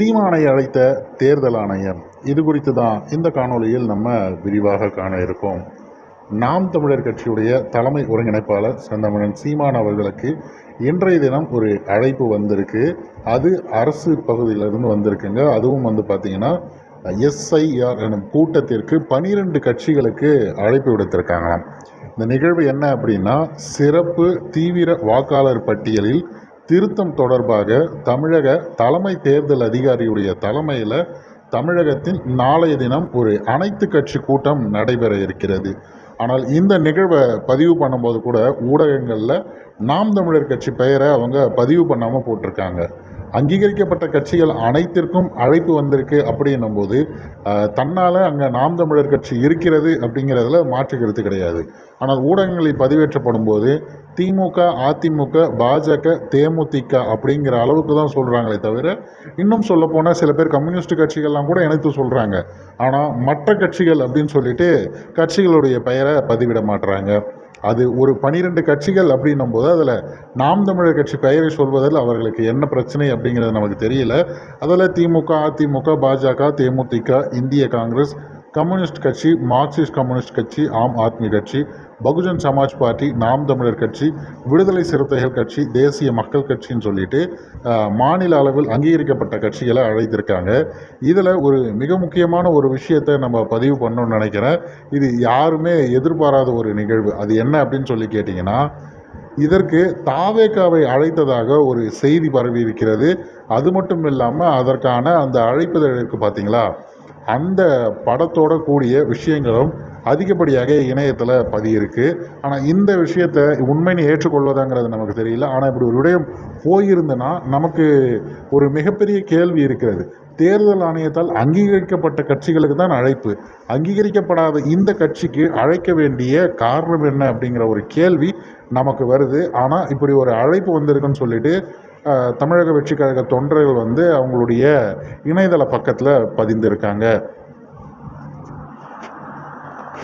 சீமானை அழைத்த தேர்தல் ஆணையம். இது குறித்து தான் இந்த காணொளியில் நம்ம விரிவாக காண இருக்கோம். நாம் தமிழர் கட்சியுடைய தலைமை ஒருங்கிணைப்பாளர் செந்தமிழன் சீமான் அவர்களுக்கு இன்றைய தினம் ஒரு அழைப்பு வந்திருக்கு. அது அரசு பகுதியிலிருந்து வந்திருக்குங்க. அதுவும் வந்து பார்த்திங்கன்னா எஸ்ஐஆர் எனும் கூட்டத்திற்கு பனிரெண்டு கட்சிகளுக்கு அழைப்பு விடுத்திருக்காங்களாம் இந்த நிகழ்வு என்ன அப்படின்னா சிறப்பு தீவிர வாக்காளர் பட்டியலில் திருத்தம் தொடர்பாக தமிழக தலைமை தேர்தல் அதிகாரியுடைய தலைமையில் தமிழகத்தில் நாளைய தினம் ஒரு அனைத்து கட்சி கூட்டம் நடைபெற இருக்கிறது. ஆனால் இந்த நிகழ்வை பதிவு பண்ணும்போது கூட ஊடகங்களில் நாம் தமிழர் கட்சி பெயரை அவங்க பதிவு பண்ணாமல் போட்டிருக்காங்க. அங்கீகரிக்கப்பட்ட கட்சிகள் அனைத்திற்கும் அழைப்பு வந்திருக்கு அப்படின்னும் போது தன்னால் அங்கே நாம் தமிழர் கட்சி இருக்கிறது அப்படிங்கிறதுல மாற்று கருத்து கிடையாது. ஆனால் ஊடகங்களில் பதிவேற்றப்படும் போது திமுக அதிமுக பாஜக தேமுதிக அப்படிங்கிற அளவுக்கு தான் சொல்கிறாங்களே தவிர இன்னும் சொல்லப்போனால் சில பேர் கம்யூனிஸ்ட் கட்சிகள்லாம் கூட இணைத்து சொல்கிறாங்க ஆனால் மற்ற கட்சிகள் அப்படின்னு சொல்லிட்டு கட்சிகளுடைய பெயரை பதிவிட மாட்டுறாங்க அது ஒரு பனிரெண்டு கட்சிகள் அப்படின்னும் போது அதில் நாம் தமிழர் கட்சி பெயரை சொல்வதில் அவர்களுக்கு என்ன பிரச்சனை அப்படிங்கிறது நமக்கு தெரியல. அதில் திமுக அதிமுக பாஜக தேமுதிக இந்திய காங்கிரஸ் கம்யூனிஸ்ட் கட்சி மார்க்சிஸ்ட் கம்யூனிஸ்ட் கட்சி ஆம் ஆத்மி கட்சி பகுஜன் சமாஜ் பார்ட்டி நாம் தமிழர் கட்சி விடுதலை சிறுத்தைகள் கட்சி தேசிய மக்கள் கட்சின்னு சொல்லிட்டு மாநில அளவில் அங்கீகரிக்கப்பட்ட கட்சிகளை அழைத்திருக்காங்க. இதில் ஒரு மிக முக்கியமான ஒரு விஷயத்தை நம்ம பதிவு பண்ணணும்னு நினைக்கிறேன். இது யாருமே எதிர்பாராத ஒரு நிகழ்வு. அது என்ன அப்படின்னு சொல்லி கேட்டிங்கன்னா இதற்கு தாவேக்காவை அழைத்ததாக ஒரு செய்தி பரவி இருக்கிறது. அது மட்டும் இல்லாமல் அதற்கான அந்த அழைப்புதல் இருக்குது பார்த்தீங்களா? அந்த படத்தோட கூடிய விஷயங்களும் அதிகப்படியாக இணையத்தில் பதியிருக்கு. ஆனால் இந்த விஷயத்தை உண்மைன்னு ஏற்றுக்கொள்வதாங்கிறது நமக்கு தெரியல. ஆனால் இப்படி ஒரு விடயம் போயிருந்தனா நமக்கு ஒரு மிகப்பெரிய கேள்வி இருக்கிறது. தேர்தல் ஆணையத்தால் அங்கீகரிக்கப்பட்ட கட்சிகளுக்கு தான் அழைப்பு. அங்கீகரிக்கப்படாத இந்த கட்சிக்கு அழைக்க வேண்டிய காரணம் என்ன அப்படிங்கிற ஒரு கேள்வி நமக்கு வருது. ஆனால் இப்படி ஒரு அழைப்பு வந்திருக்குன்னு சொல்லிட்டு தமிழக வெற்றி கழக தொண்டர்கள் வந்து அவங்களுடைய இணையதள பக்கத்தில் பதிந்திருக்காங்க.